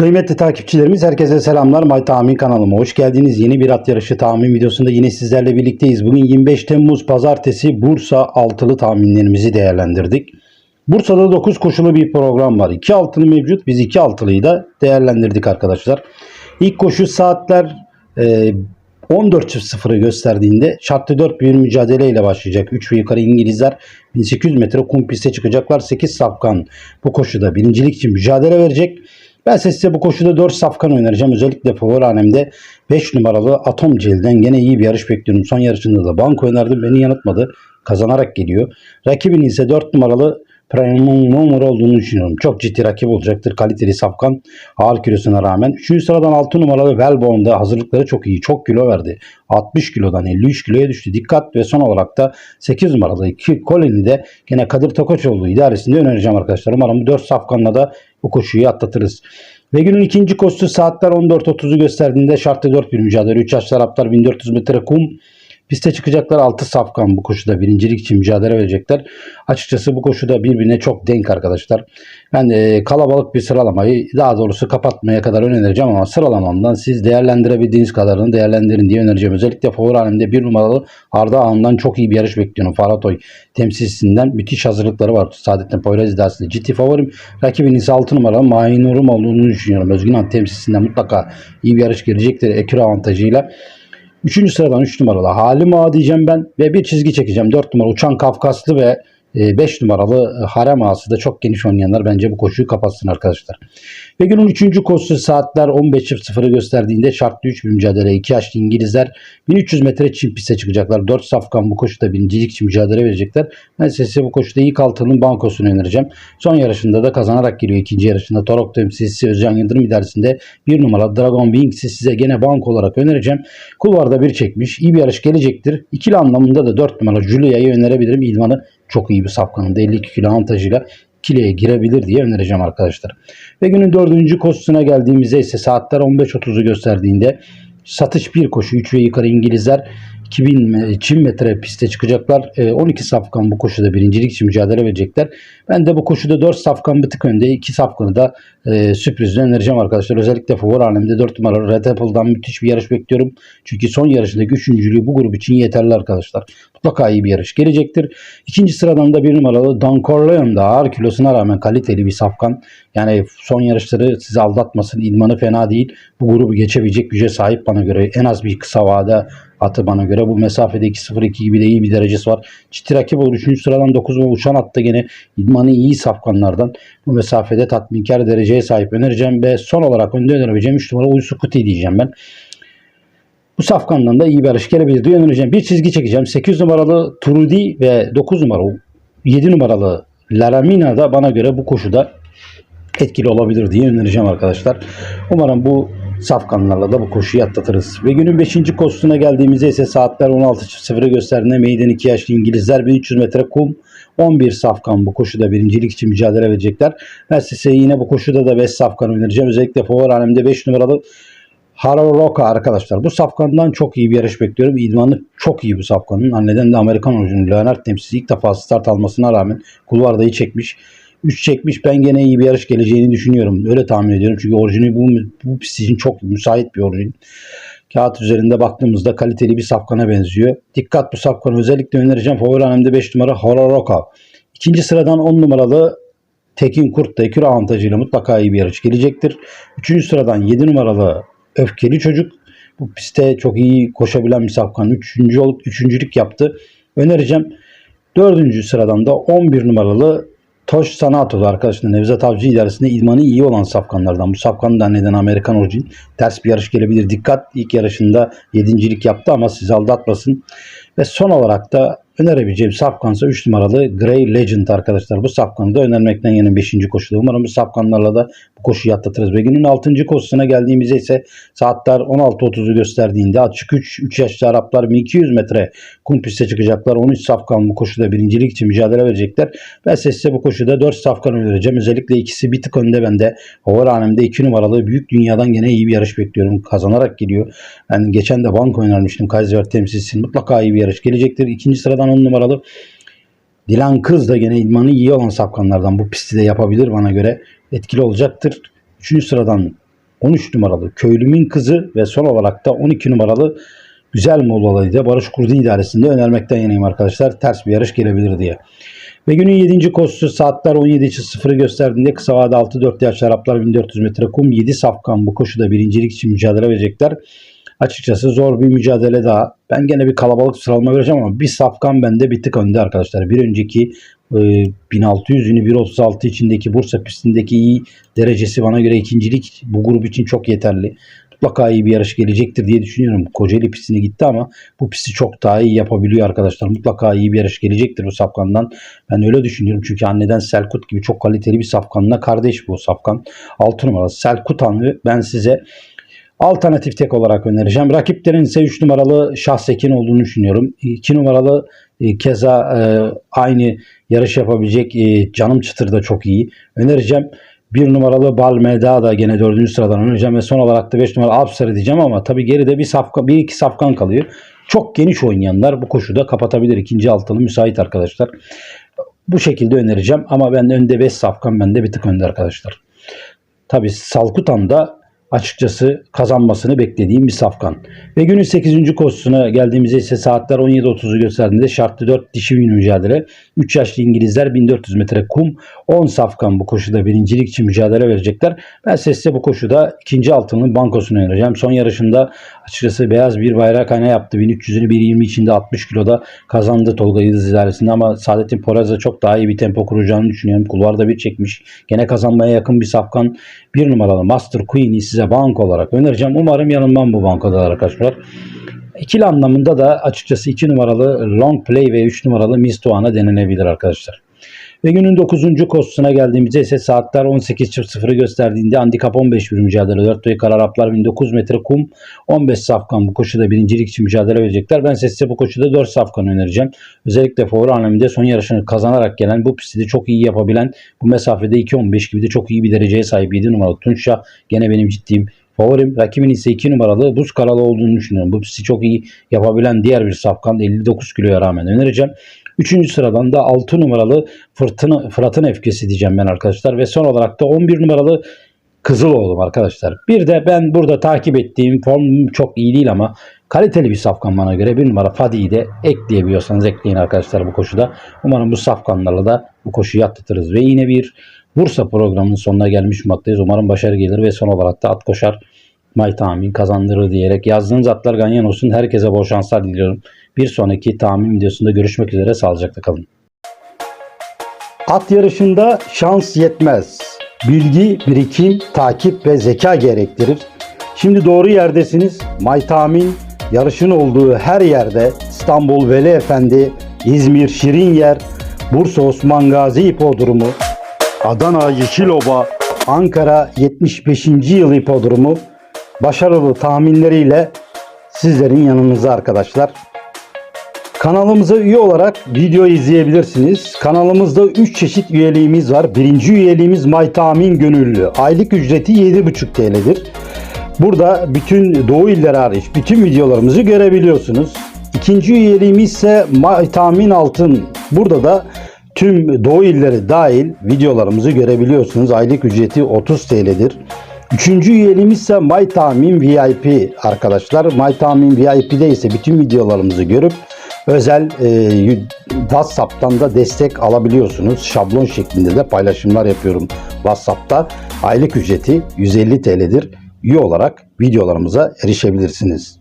Kıymetli takipçilerimiz herkese selamlar. May Tahmin kanalıma hoş geldiniz. Yeni bir at yarışı tahmin videosunda yine sizlerle birlikteyiz. Bugün 25 Temmuz Pazartesi Bursa altılı tahminlerimizi değerlendirdik. Bursa'da 9 koşulu bir program var. 2 altılı mevcut. Biz 2 altılıyı da değerlendirdik arkadaşlar. İlk koşu saatler e, 14.00'ı gösterdiğinde şartlı 4 bir mücadeleyle başlayacak. 3 ve yukarı İngilizler 1800 metre kum piste çıkacaklar. 8 safkan bu koşuda birincilik için mücadele verecek. Ben size bu koşuda 4 safkan oynayacağım. Özellikle favori hanemde 5 numaralı Atom Cel'den gene iyi bir yarış bekliyorum. Son yarışında da banko önerdim. Beni yanıltmadı. Kazanarak geliyor. Rakibinin ise 4 numaralı Premium Number olduğunu düşünüyorum. Çok ciddi rakip olacaktır. Kaliteli safkan ağır kilosuna rağmen. 3. sıradan 6 numaralı Wellborn'da hazırlıkları çok iyi. Çok kilo verdi. 60 kilodan 53 kiloya düştü. Dikkat ve son olarak da 8 numaralı 2 Colin'i de gene Kadir Tokoçoğlu idaresinde önereceğim arkadaşlar. Umarım bu 4 safkanla da bu koşuyu atlatırız. Ve günün ikinci koşusu saatler 14.30'u gösterdiğinde şartlı 4 bir mücadele. 3 yaş taraftar 1400 metre kum. Piste çıkacaklar 6 safkan bu koşuda birincilik için mücadele verecekler. Açıkçası bu koşuda birbirine çok denk arkadaşlar. Ben de kalabalık bir sıralamayı daha doğrusu kapatmaya kadar önereceğim ama sıralamamdan siz değerlendirebildiğiniz kadarını değerlendirin diye önereceğim. Özellikle favori halimde bir numaralı Arda Ağa'ndan çok iyi bir yarış bekliyorum. Faratoy temsilcisinden müthiş hazırlıkları var. Saadettin Poyraz idaresinde ciddi favorim. Rakibin ise 6 numaralı Mahinurum olduğunu düşünüyorum. Özgün Han temsilcisinden mutlaka iyi bir yarış gelecektir. Ekür avantajıyla. Üçüncü sıradan 3 numaralı Halim Ağa diyeceğim ben ve bir çizgi çekeceğim. 4 numara Uçan Kafkaslı ve 5 numaralı Harem Ağası da çok geniş oynayanlar bence bu koşuyu kapatsın arkadaşlar. Ve günün 3. koşusu saatler 15.00'ı gösterdiğinde şartlı 3 bir mücadele. 2 yaşlı İngilizler 1300 metre çim piste çıkacaklar. 4 safkan bu koşuda birincilik için mücadele verecekler. Ben size bu koşuda ilk altının bankosunu önereceğim. Son yarışında da kazanarak geliyor. ikinci yarışında Torok temsilcisi Özcan Yıldırım idaresinde 1 numara Dragon Wings'i size gene banko olarak önereceğim. Kulvarda bir çekmiş. İyi bir yarış gelecektir. İkili anlamında da 4 numara Julia'yı önerebilirim. İlman'ı çok iyi bir safkanında 52 kilo avantajıyla kileye girebilir diye önereceğim arkadaşlar. Ve günün dördüncü koşusuna geldiğimizde ise saatler 15.30'u gösterdiğinde satış bir koşu 3 ve yukarı İngilizler 2000 Çin metre piste çıkacaklar. 12 safkan bu koşuda birincilik için mücadele verecekler. Ben de bu koşuda 4 safkan bir tık önde. 2 safkanı da e, sürprizle önereceğim arkadaşlar. Özellikle favori halimde 4 numaralı Red Apple'dan müthiş bir yarış bekliyorum. Çünkü son yarışındaki üçüncülüğü bu grup için yeterli arkadaşlar. Mutlaka iyi bir yarış gelecektir. İkinci sıradan da bir numaralı Don Corleone da ağır kilosuna rağmen kaliteli bir safkan. Yani son yarışları sizi aldatmasın. İdmanı fena değil. Bu grubu geçebilecek güce sahip bana göre. En az bir kısa vade atı bana göre. Bu mesafede 2.02 gibi de iyi bir derecesi var. Ciddi rakip olur. 3. sıradan 9 ve uçan atta gene idmanı iyi safkanlardan. Bu mesafede tatminkar dereceye sahip önereceğim ve son olarak önde önerebileceğim 3 numara Uysu Kuti diyeceğim ben. Bu safkandan da iyi bir yarış gelebilir diye önereceğim. Bir çizgi çekeceğim. 8 numaralı Trudi ve 9 numaralı 7 numaralı Laramina da bana göre bu koşuda etkili olabilir diye önereceğim arkadaşlar. Umarım bu safkanlarla da bu koşuyu atlatırız. Ve günün 5. koşusuna geldiğimizde ise saatler 16.00'ı gösterdiğinde meydan 2 yaşlı İngilizler 1300 metre kum 11 safkan bu koşuda birincilik için mücadele verecekler. Ben size yine bu koşuda da 5 safkan önereceğim. Özellikle favori hanemde 5 numaralı Haroka arkadaşlar. Bu safkandan çok iyi bir yarış bekliyorum. İdmanı çok iyi bu safkanın. Anneden de Amerikan oyuncu Leonard temsilcisi ilk defa start almasına rağmen kulvarda iyi çekmiş. 3 çekmiş. Ben gene iyi bir yarış geleceğini düşünüyorum. Öyle tahmin ediyorum. Çünkü orijini bu, bu pist için çok müsait bir orijin. Kağıt üzerinde baktığımızda kaliteli bir safkana benziyor. Dikkat bu safkanı özellikle önereceğim. Favori hanemde 5 numara Hororoka. İkinci sıradan 10 numaralı Tekin Kurt da ekür avantajıyla mutlaka iyi bir yarış gelecektir. Üçüncü sıradan 7 numaralı Öfkeli Çocuk. Bu pistte çok iyi koşabilen bir safkan. Üçüncü olup üçüncülük yaptı. Önereceğim. Dördüncü sıradan da 11 numaralı Toş Sanato'da arkadaşlar Nevzat Avcı idaresinde idmanı iyi olan safkanlardan. Bu safkan da neden Amerikan orijin. Ters bir yarış gelebilir. Dikkat ilk yarışında yedincilik yaptı ama sizi aldatmasın. Ve son olarak da önerebileceğim safkansa 3 numaralı Grey Legend arkadaşlar. Bu safkanı da önermekten yana 5. koşuda. Umarım bu safkanlarla da bu koşuyu atlatırız. Ve günün 6. koşusuna geldiğimizde ise saatler 16.30'u gösterdiğinde açık 3, 3 yaşlı Araplar 1200 metre kum piste çıkacaklar. 13 safkan bu koşuda birincilik için mücadele verecekler. Ben size bu koşuda 4 safkan önereceğim. Özellikle ikisi bir tık önde bende. Hovarhanem'de 2 numaralı büyük dünyadan gene iyi bir yarış bekliyorum. Kazanarak geliyor. Ben geçen de banko önermiştim. Kaiser temsilcisi mutlaka iyi bir yarış gelecektir. İkinci sıradan 10 numaralı Dilan Kız da gene idmanı iyi olan safkanlardan bu pisti de yapabilir bana göre. Etkili olacaktır. Üçüncü sıradan 13 numaralı Köylümün Kızı ve son olarak da 12 numaralı Güzel Moğolalı'yı da Barış Kurdu idaresinde önermekten yanayım arkadaşlar. Ters bir yarış gelebilir diye. Ve günün 7. koşusu saatler 17.00'ı gösterdiğinde kısa vade 6-4 yaş Araplar 1400 metre kum 7 safkan bu koşuda birincilik için mücadele verecekler. Açıkçası zor bir mücadele daha. Ben gene bir kalabalık sıralama vereceğim ama bir safkan bende bir tık önde arkadaşlar. Bir önceki e, 1600'ünü 1.36 içindeki Bursa pistindeki iyi derecesi bana göre ikincilik bu grup için çok yeterli. Mutlaka iyi bir yarış gelecektir diye düşünüyorum. Kocaeli pistine gitti ama bu pisti çok daha iyi yapabiliyor arkadaşlar. Mutlaka iyi bir yarış gelecektir bu safkandan. Ben öyle düşünüyorum çünkü anneden Selkut gibi çok kaliteli bir safkanla kardeş bu safkan. 6 numaralı Selkutan'ı ben size alternatif tek olarak önereceğim. Rakiplerin ise 3 numaralı Şahsekin olduğunu düşünüyorum. 2 numaralı e, keza e, aynı yarış yapabilecek e, Canım Çıtır da çok iyi. Önereceğim. 1 numaralı Balmeda da gene 4. sıradan önereceğim ve son olarak da 5 numaralı Absar'ı diyeceğim ama tabii geride bir safka, bir iki safkan kalıyor. Çok geniş oynayanlar bu koşuda kapatabilir. İkinci altılı müsait arkadaşlar. Bu şekilde önereceğim ama ben önde 5 safkan bende bir tık önde arkadaşlar. Tabii Salkutan'da açıkçası kazanmasını beklediğim bir safkan. Ve günün 8. koşusuna geldiğimizde ise saatler 17.30'u gösterdiğinde şartlı 4 dişi bir mücadele. 3 yaşlı İngilizler 1400 metre kum 10 safkan bu koşuda birincilik için mücadele verecekler. Ben size bu koşuda ikinci altının bankosunu önereceğim. Son yarışında açıkçası beyaz bir bayrak ayna yaptı. 1300'ünü 1.20 içinde 60 kiloda kazandı Tolga Yıldız idaresinde ama Saadettin Poraz'da çok daha iyi bir tempo kuracağını düşünüyorum. Kulvarda bir çekmiş. Gene kazanmaya yakın bir safkan. Bir numaralı Master Queen'i size banko olarak önereceğim. Umarım yanılmam bu bankoda arkadaşlar. İkili anlamında da açıkçası 2 numaralı Long Play ve 3 numaralı Miss Doğan'a denilebilir arkadaşlar. Ve günün 9. koşusuna geldiğimizde ise saatler 18.00'ı gösterdiğinde handikap 15 bir mücadele. 4 ve Araplar 1900 metre kum 15 safkan bu koşuda birincilik için mücadele verecekler. Ben size bu koşuda 4 safkan önereceğim. Özellikle favori anlamında son yarışını kazanarak gelen bu pisti de çok iyi yapabilen bu mesafede 2.15 gibi de çok iyi bir dereceye sahip 7 numaralı Tunç'a gene benim ciddiyim Favorim rakibin ise 2 numaralı buz karalı olduğunu düşünüyorum. Bu pisti çok iyi yapabilen diğer bir safkan 59 kiloya rağmen önereceğim. Üçüncü sıradan da 6 numaralı Fırtına, Fırat'ın Efkesi diyeceğim ben arkadaşlar. Ve son olarak da 11 numaralı Kızıloğlu'm arkadaşlar. Bir de ben burada takip ettiğim form çok iyi değil ama kaliteli bir safkan bana göre bir numara Fadi'yi de ekleyebiliyorsanız ekleyin arkadaşlar bu koşuda. Umarım bu safkanlarla da bu koşuyu atlatırız. Ve yine bir Bursa programının sonuna gelmiş bulunmaktayız. Umarım başarı gelir ve son olarak da at koşar May tahmin kazandırır diyerek yazdığınız atlar ganyan olsun. Herkese bol şanslar diliyorum. Bir sonraki tahmin videosunda görüşmek üzere. Sağlıcakla kalın. At yarışında şans yetmez. Bilgi, birikim, takip ve zeka gerektirir. Şimdi doğru yerdesiniz. May tahmin yarışın olduğu her yerde İstanbul Veli Efendi, İzmir Şirinyer, Bursa Osman Gazi Hipodromu, Adana Yeşilova, Ankara 75. yıl hipodromu başarılı tahminleriyle sizlerin yanınızda arkadaşlar. Kanalımıza üye olarak video izleyebilirsiniz. Kanalımızda 3 çeşit üyeliğimiz var. Birinci üyeliğimiz May Tahmin Gönüllü. Aylık ücreti 7,5 TL'dir. Burada bütün Doğu illeri hariç bütün videolarımızı görebiliyorsunuz. İkinci üyeliğimiz ise May Tahmin Altın. Burada da tüm Doğu illeri dahil videolarımızı görebiliyorsunuz. Aylık ücreti 30 TL'dir. Üçüncü üyeliğimiz ise My Tahmin VIP arkadaşlar. My Tahmin VIP'de ise bütün videolarımızı görüp özel e, WhatsApp'tan da destek alabiliyorsunuz. Şablon şeklinde de paylaşımlar yapıyorum WhatsApp'ta. Aylık ücreti 150 TL'dir. Üye olarak videolarımıza erişebilirsiniz.